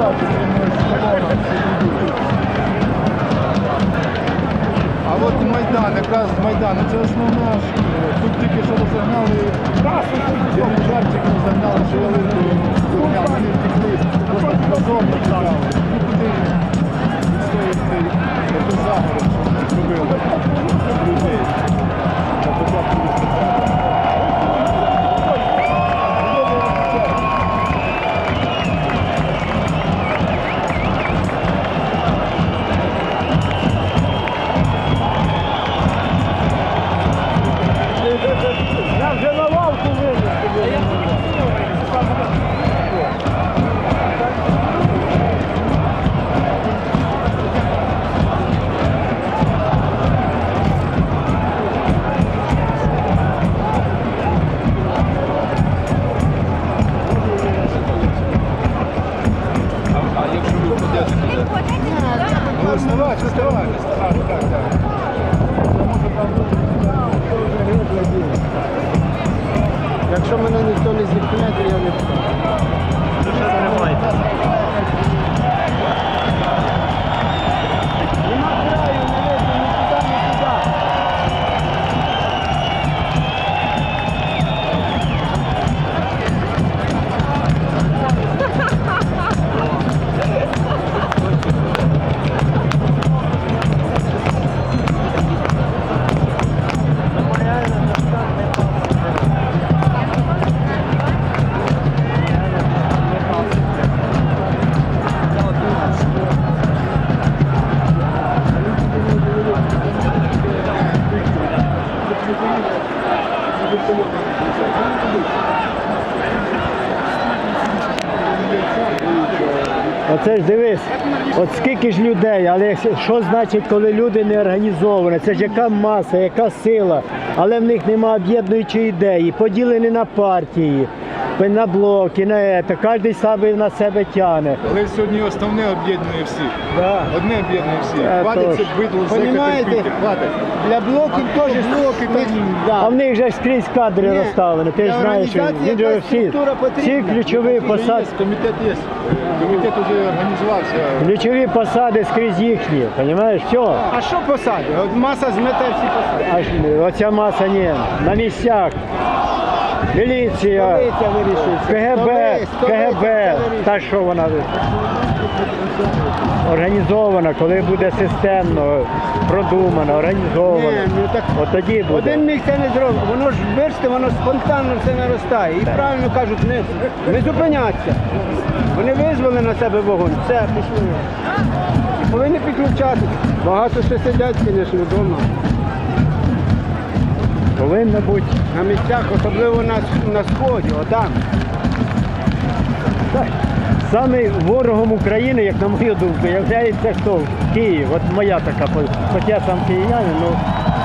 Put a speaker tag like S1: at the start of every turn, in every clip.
S1: А от Майдан, якраз Майдан, це основна е, Тут тільки що розігнали Ярчик розігнали, що зупиняли, вони втекли, просто позор тікали. Ну куди відстояти цей загород, що зробили людей.
S2: От скільки ж людей, але що значить, коли люди не організовані? Це ж яка маса, яка сила, але в них немає об'єднуючої ідеї, поділені на партії, на блоки, на це. Кожен себе на себе тягне.
S1: Але сьогодні основне об'єднує всіх.
S2: Да.
S1: Одне об'єднує всіх.
S2: Е,
S1: Хватить це бидло
S3: Понімаєте?
S1: хватить.
S3: Для блоків теж
S1: Блоки
S3: ми- да.
S2: А в них же ж скрізь кадри
S3: Ні,
S2: розставлені. Ти ж знаєш, він же всі, всі ключові посади.
S1: комітет є. Комітет вже організувався.
S2: Ключові посади скрізь їхні, розумієш? Все.
S3: А що посади? От маса змете всі посади.
S2: Аж оця маса ні. На місцях. Міліція,
S3: вирішується.
S2: КГБ, КГБ. Та що вона організована, коли буде системно, продумано, організовано.
S3: Ні, ну так
S2: От тоді буде.
S3: Один міг це не зробить. Воно ж бачите, воно спонтанно все наростає. І правильно кажуть, не, не зупиняться. Вони визвали на себе вогонь, все, пішли. І повинні підключати. Багато ще сидять, звісно, вдома.
S2: Повинно бути.
S3: На місцях, особливо на, на сході, отам.
S2: Саме ворогом України, як на мою думку, є хто? Київ. От моя така, хоч я сам киянин, ну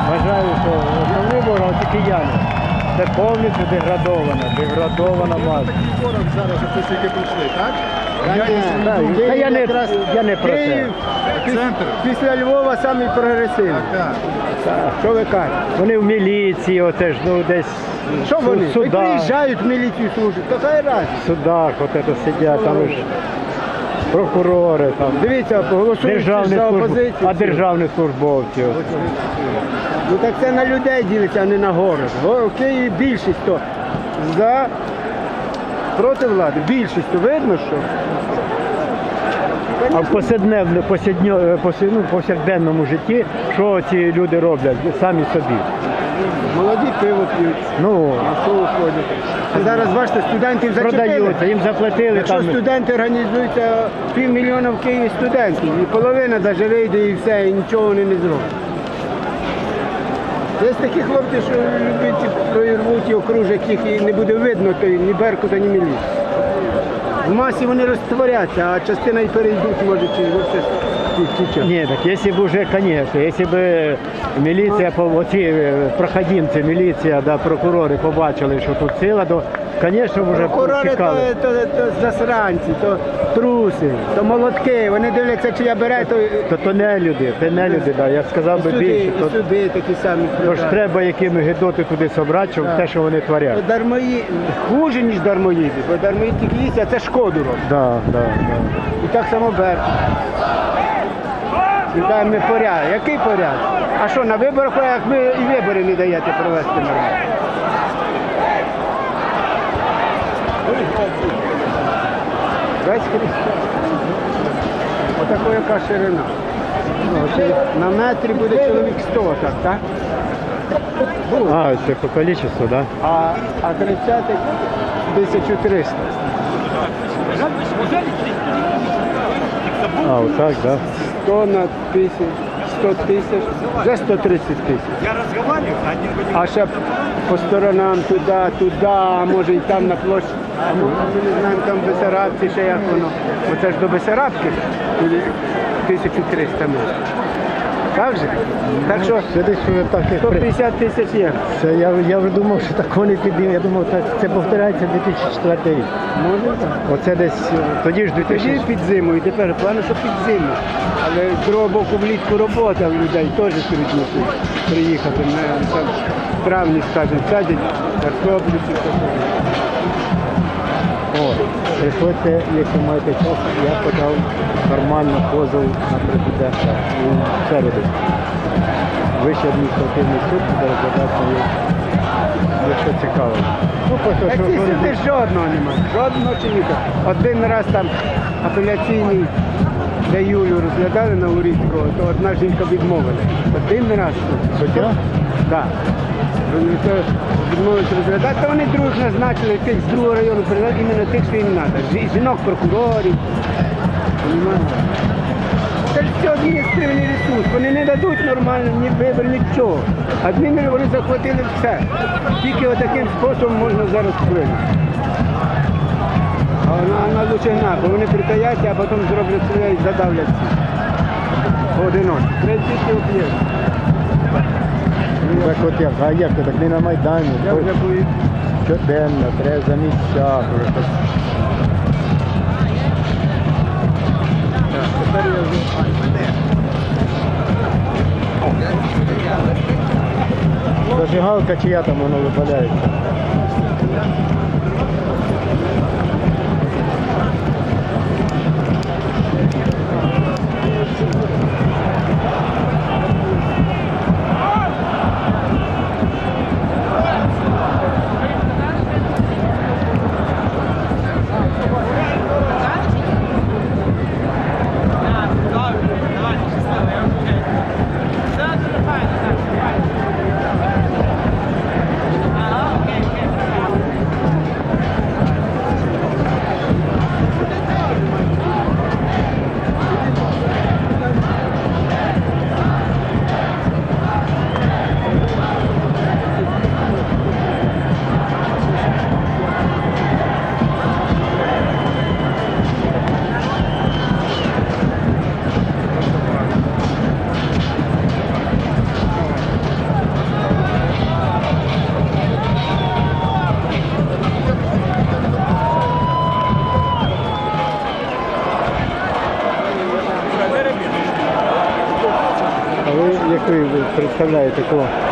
S2: вважаю, що основний ворог це кияни. Це повністю деградована, деградована маса.
S1: Такий ворог зараз, оце тільки прийшли, так?
S3: Та
S1: Я
S2: не, я не про це.
S1: Центр.
S3: після Львова самий прогресивний.
S1: Так.
S3: Що ви кажете?
S2: Вони в міліції, оце ж ну десь
S3: Що вони? Ви приїжджають в міліцію служити. Яка разниця?
S2: в судах, от це сидять, там ж прокурори, там,
S3: Дивіться, голосують за опозицію.
S2: а державні службовці.
S3: Ну так це на людей ділиться, а не на город. В Києві більшість то за проти влади. Більшість то видно, що.
S2: А в повсякденному, е, ну, повсякденному житті, що ці люди роблять самі собі?
S3: Молоді пиво п'ють,
S2: Ну,
S3: на шоу ходять. А зараз бачите, студентів зачепили.
S2: продаються, їм заплатили
S3: Якщо
S2: там.
S3: студенти організуються півмільйона в Києві студентів, і половина навіть вийде і все, і нічого вони не зроблять. Є такі хлопці, що любить прорвуть і окружать їх, і не буде видно то ні Беркута, ні мілі. В масі вони розтворяться, а частина й перейдуть, може, чи все. Що?
S2: Ні, так якщо б уже, звісно, якщо б міліція, по- оці е, проходимці, міліція, да, прокурори побачили, що тут сила, то, звісно, вже
S3: Прокурори
S2: чекали.
S3: то, то, то засранці, то труси, то молотки. Вони дивляться, чи я бере, то і
S2: То, то не люди, то не люди, да. я сказав би більше.
S3: і
S2: То,
S3: суди такі самі.
S2: то ж треба якими гидоти туди собрати, щоб те, що вони творять.
S3: Дармої хуже, ніж дармоїди, бо дармоїд тільки їсть, а це шкоду робить.
S2: Да, да, да.
S3: І так само бере. І даємо ми порядок. Який порядок? А що, на виборах, як ви і вибори не даєте провести нормально? Весь Христос. Отако яка ширина. Ну, На метрі буде чоловік 100, так, так?
S2: А, це по количеству, да?
S3: А, а 30 1300.
S2: А, отак, да.
S3: 100 на тисяч, 100 тисяч, вже 130 тисяч.
S4: Я разговариваю, а один буде.
S3: А ще по сторонам туди, туди, а може і там на площі. А ми, ми не знаємо, там в Бесарабці ще як воно. Оце ж до Бесарабки 1300 метрів. Так же? Так що
S2: так
S3: 150 тисяч є.
S2: Це я, я вже думав, що так вони підіймуть. Я думав, так, це повторяється 2004 рік.
S3: Може так.
S2: Оце десь е, тоді ж
S3: Тоді під зиму, і тепер плани, що під зиму. Але з другого боку влітку робота в людей теж трудно приїхати. Ми там в травні, скажімо, садять картоплю.
S2: О, приходьте, якщо маєте час, я подав нормально позов на президента у середу. Вищий адміністративний суд буде розглядати його, якщо цікаво. Ну, просто, що, що
S3: суди жодного немає. Жодного чинника. Один раз там апеляційний для Юлю розглядали на Урицького, то одна жінка відмовила. Один раз.
S2: Суддя?
S3: Так. Вони то відмовились розглядати, то вони других назначили тих з другого району передали іменно тих, що їм треба. Жінок прокурорів. Це ж все адміністративний ресурс. Вони не дадуть нормально ні вибір, нічого. Адміни вони захватили все. Тільки отаким способом можна зараз вплинути. А вона на лучина, бо вони притаяться, а потім зроблять себе і задавлять всіх. Поодиночку. Треба тільки об'єкт.
S2: Так от як, а як ти так не на Майдані,
S3: Я вже боюсь.
S2: щоденно, треба за місцях. Так.
S3: Тепер я вже.
S2: Зажигалка чия там воно випаляється.
S5: cool.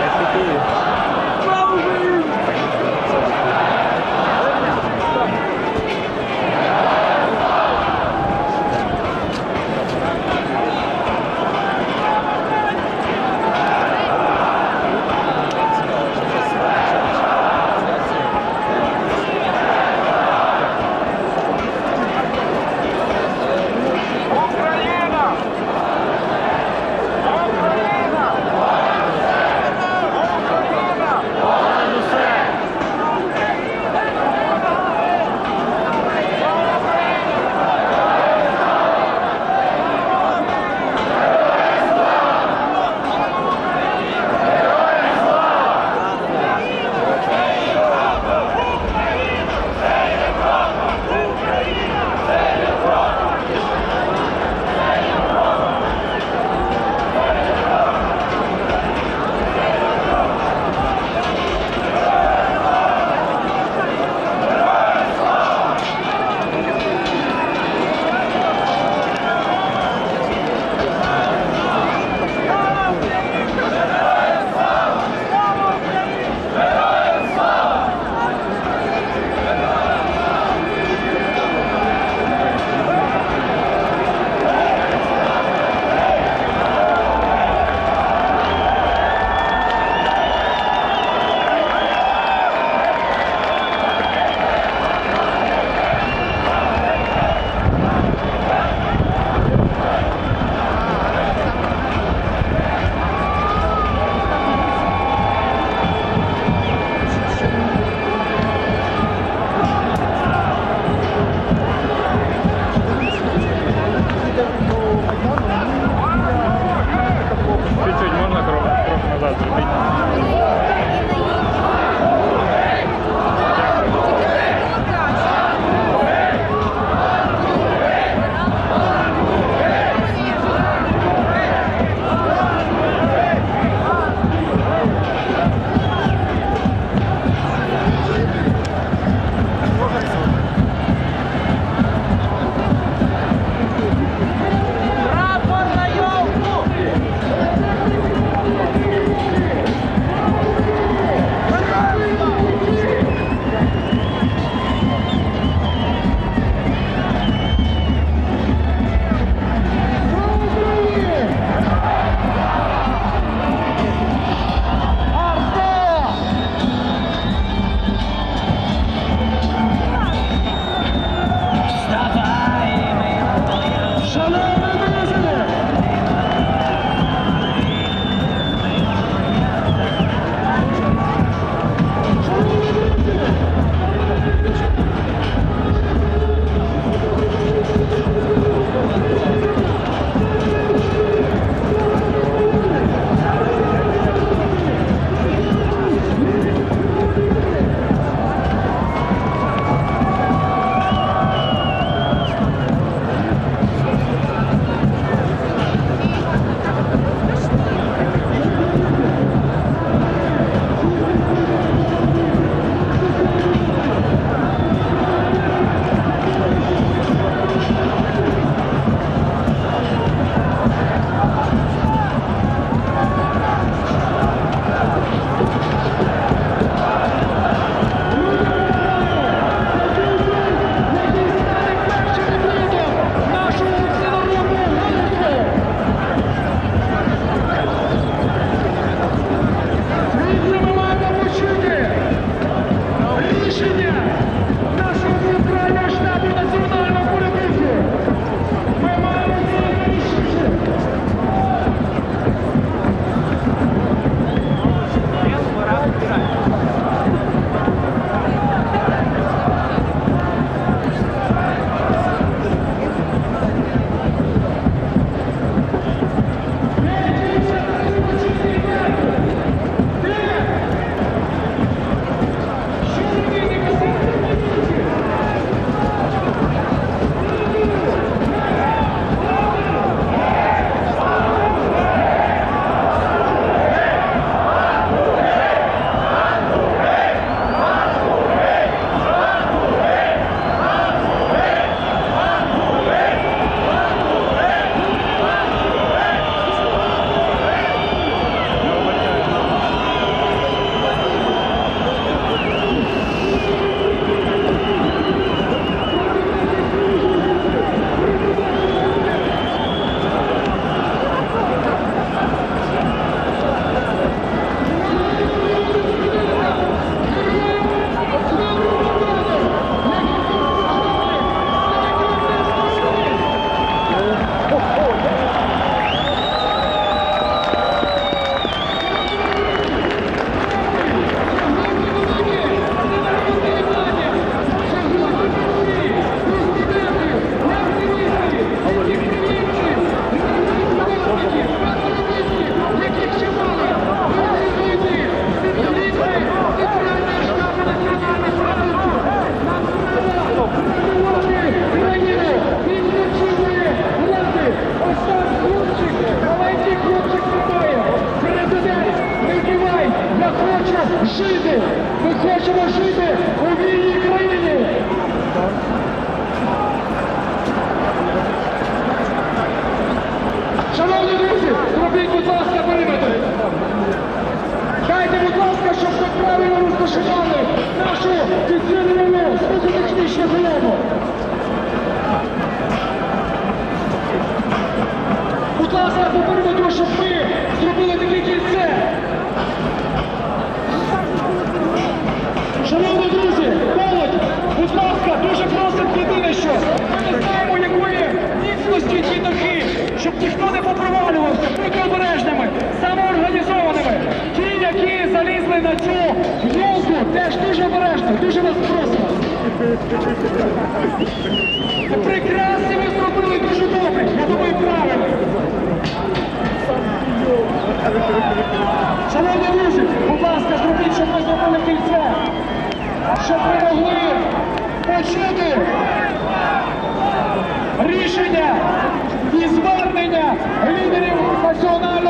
S5: Ukrayna. Liderim Kaşona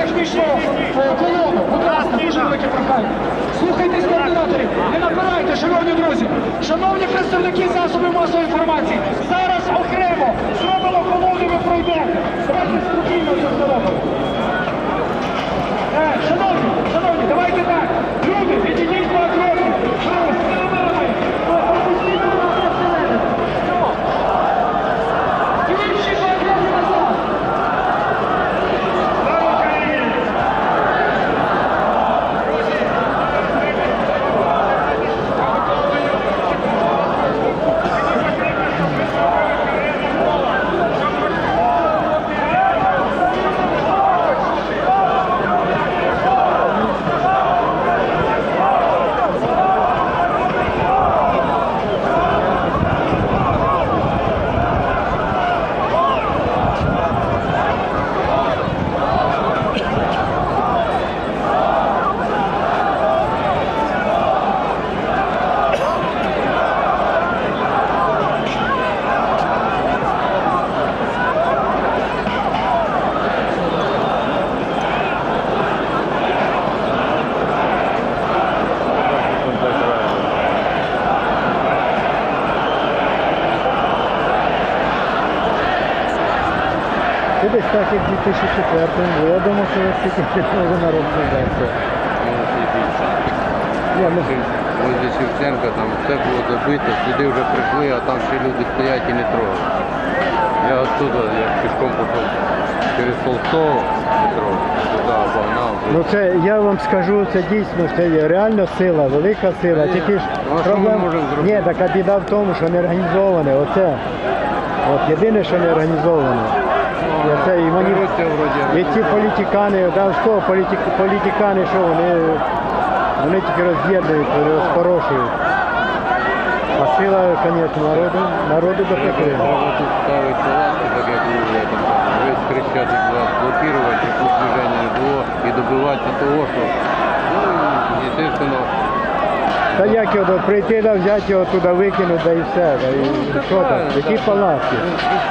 S5: е, колону. Будь ласка, дуже велике прохання. Слухайтесь координаторів, не набирайте, шановні друзі. Шановні представники засобів масової інформації, зараз окремо зробимо колону, ви пройдете. Давайте спокійно це зробимо. Е, Шановні, шановні, давайте так. Люди, відійдіть два кроки. Зараз, з камерами. Е, пропустіть, будь ласка, всередину. Все. Інші два кроки назад. Слава Україні!
S2: Це десь так, як в 2004 було. Я думав, що ви стільки новий народ здається. Ні, ну,
S6: Возле Шевченка там все було забито, сюди вже прийшли, а там ще люди стоять і не трогають. Я оттуда, я пішком пішов через Солтово метро, туди обогнав.
S2: Ну це я вам скажу, це дійсно це є реально сила, велика сила. Тільки ж
S6: Ну, а що ми можемо зробити?
S2: Ні, така біда в тому, що не організоване. Оце. От єдине, що не організоване. І Оце, і вони,
S6: Корупція вроді
S2: і ці політикани, да, що політик, політикани, що вони, вони тільки роз'єднують, розпорошують. А сила, звісно, народу, народу допекли.
S6: Треба тут ставити палатки, так як ви там, весь Хрещатик вас блокувати, щоб тут движення не було і добиватися того, що, ну, естественно,
S2: Та як його прийти, да, взяти його туди, викинути, да і все. Да, і, що там,
S6: правильно,
S2: які
S6: так.
S2: палатки?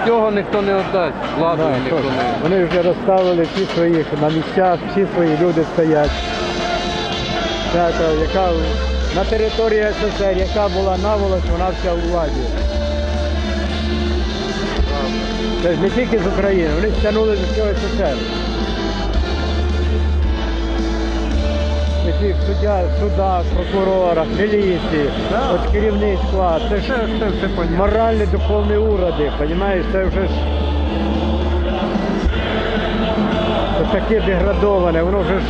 S6: З цього ніхто не віддасть, владу
S2: Да,
S6: ніхто не
S2: Вони вже розставили всі своїх на місцях, всі свої люди стоять. Так, яка на території СССР, яка була наволоч, вона вся у владі. Це ж не тільки з України, вони стягнули з всього СССР. Цих суддя, судах, прокурорах, міліції, от керівний склад. Це ж моральні духовні уроди, розумієш, це вже ж це таке деградоване, воно вже ж.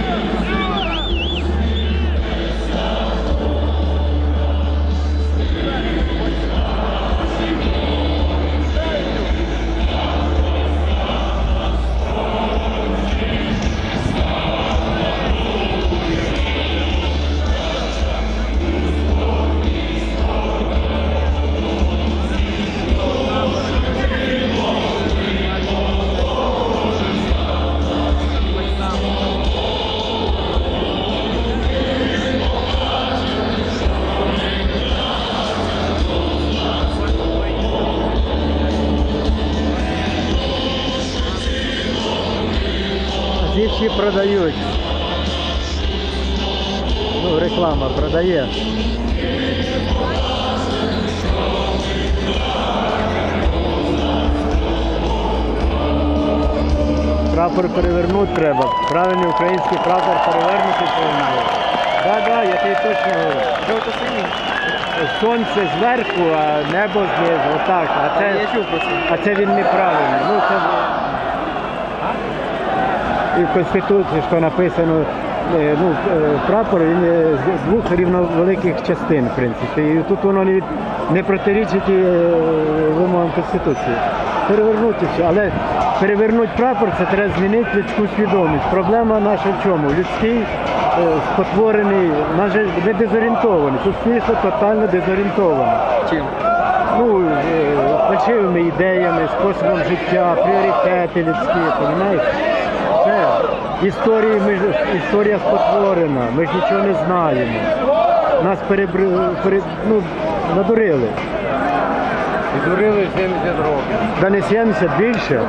S2: Всі продають. Ну, реклама продає. Прапор перевернути треба. Правильний український прапор перевернути повинен. Так, так, я тобі точно говорю.
S3: Жовто-синій.
S2: Сонце зверху, а небо знизу. Отак. А це, а це він неправильний. Ну, це... І в Конституції що написано, е, ну, е, прапор він е, з двох рівновеликих частин, в принципі. І тут воно не, від... не протирічить вимогам Конституції. Перевернути все. Але перевернути прапор це треба змінити людську свідомість. Проблема наша в чому? Людський спотворений, наш же- ми дезорієнтовані. Суспільство тотально дезорієнтоване
S3: Чим?
S2: ну, фальшивими ідеями, способом життя, пріоритети людські, розумієш? Історії, ми ж, історія спотворена, ми ж нічого не знаємо. Нас перебри, пере, ну, надурили.
S6: І дурили 70 років.
S2: Да не 70 більше.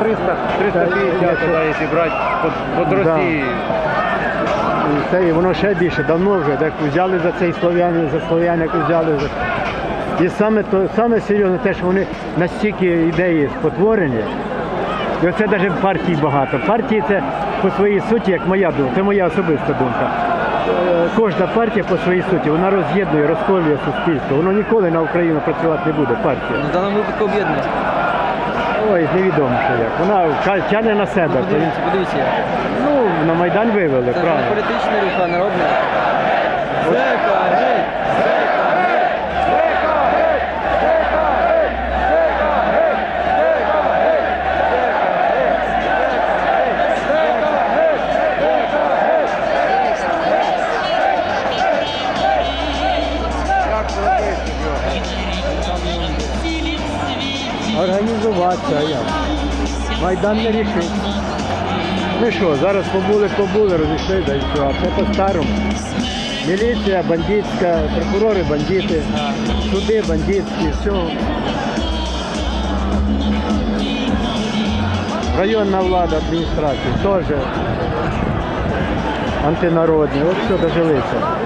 S6: 300, 350 туди, якщо брати від, від
S2: Да.
S6: Росії.
S2: І Це, і воно ще більше, давно вже, так взяли за цей слов'ян, за слов'яник взяли. За... І саме, то, саме серйозне те, що вони настільки ідеї спотворені. І оце навіть в партії багато. Партії це по своїй суті, як моя думка, це моя особиста думка. Е, Кожна партія по своїй суті, вона роз'єднує, розколює суспільство. Воно ніколи на Україну працювати не буде, партія.
S3: В даному випадку об'єднує.
S2: Ой, невідомо що як. Вона тяне на себе. Ну,
S3: Подивіться, подивіться. як.
S2: Ну, на Майдан вивели,
S3: Це правильно. не політичний рух, а народний. Зека,
S2: Майдан не рішить. Ну що, зараз побули, побули, розійшли, да і все, а це по-старому. Міліція бандитська, прокурори бандити, суди бандитські, все. Районна влада, адміністрація теж антинародні. От все дожилися.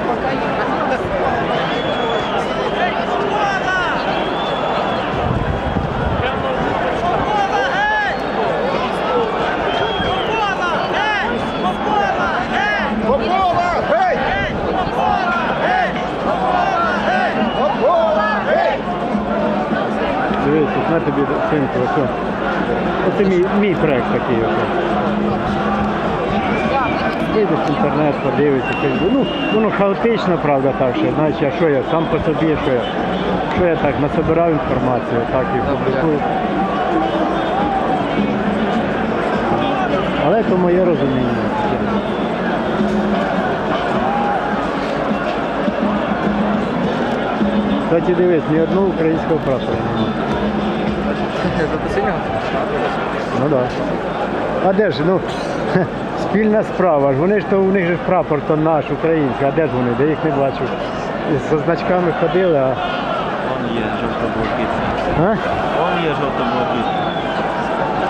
S2: На тобі синку, ось. Оце мій, мій проект такий. Вийдеш в інтернет, подивишся, ну, воно хаотично, правда, так, що, знаєш, а що я сам по собі, що я, що я так насобирав інформацію, так і публікую. Але то моє розуміння. Кстати, дивись, ні одного українського прапора немає. Ну так. Да. А де ж, ну, спільна справа ж. Вони ж то у них же ж прапор то наш, український, а де ж вони? Де їх не бачу. І Зі значками ходили, а.
S4: Он є жовто-блакитний.
S2: а?
S4: Он є жовто-блакитний.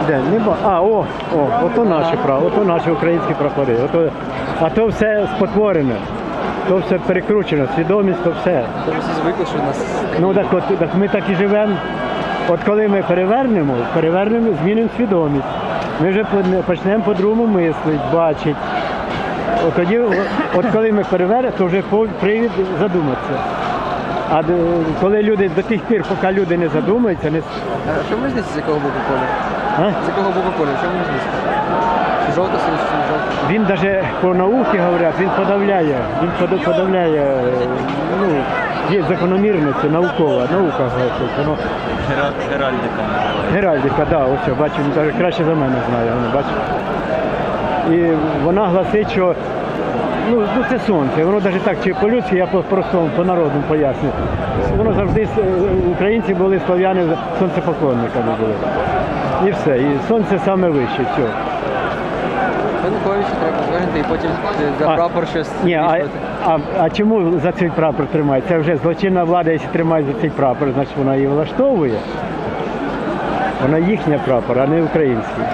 S2: Де? Не ба... А, о, о, ото наші права, ото наші українські прапори. Ото... А то все спотворене. То все перекручено, свідомість, то все.
S3: Тому всі звикли, що нас
S2: Ну так от так ми так і живемо. От коли ми перевернемо, перевернемо, змінимо свідомість. Ми вже почнемо по-другому мислити, бачити. От тоді, от коли ми перевернемо, то вже привід задуматися. А коли люди до тих пір, поки люди не задумаються, не
S3: А що різниця, з якого боку поля?
S2: а?
S3: З якого боку поля? В чому різниця? Жовто чи не жовто?
S2: він навіть по науці говорять, він подавляє, він подавляє, ну, є закономірності, наукова, наука говорить,
S4: Гера- Геральдика.
S2: Геральдика, да, ось я бачу, він краще за мене знає, воно бачиш. І вона гласить, що ну, ну це сонце, воно навіть так чи по-людськи, я по-простому, по-народному поясню. Воно завжди е, українці були слов'яни сонцепоклонниками були. І все. І сонце саме вище. Все.
S3: Януковича треба і потім за
S2: А,
S3: прапор щось
S2: Ні, а, а, а чому за цей прапор тримають? Це вже злочинна влада, якщо тримає за цей прапор, значить вона її влаштовує. Вона їхня прапор, а не український.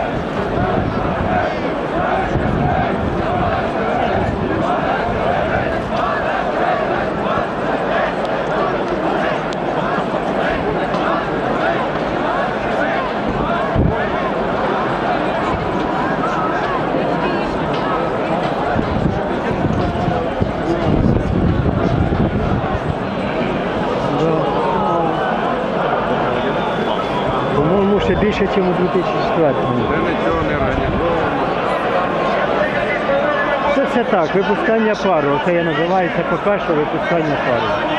S2: Більше, ніж у 2004
S6: Це нічого.
S2: Це все так, випускання пару. Це я називаю це що випускання пару.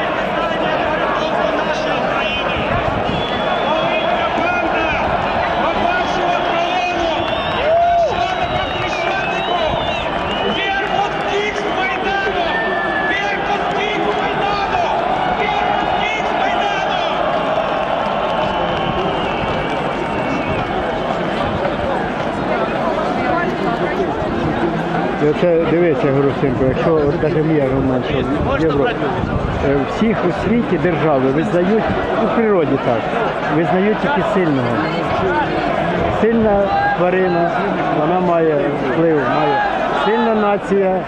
S2: І оце дивися, якщо от аргумент, що в Європі е, всіх у світі держави визнають у природі так, визнають тільки сильного. Сильна тварина, вона має вплив, має сильна нація,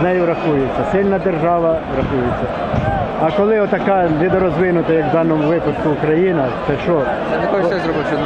S2: з нею рахується, сильна держава рахується. А коли отака недорозвинута, як в даному випадку Україна, це що?
S6: Я не хочу зробити,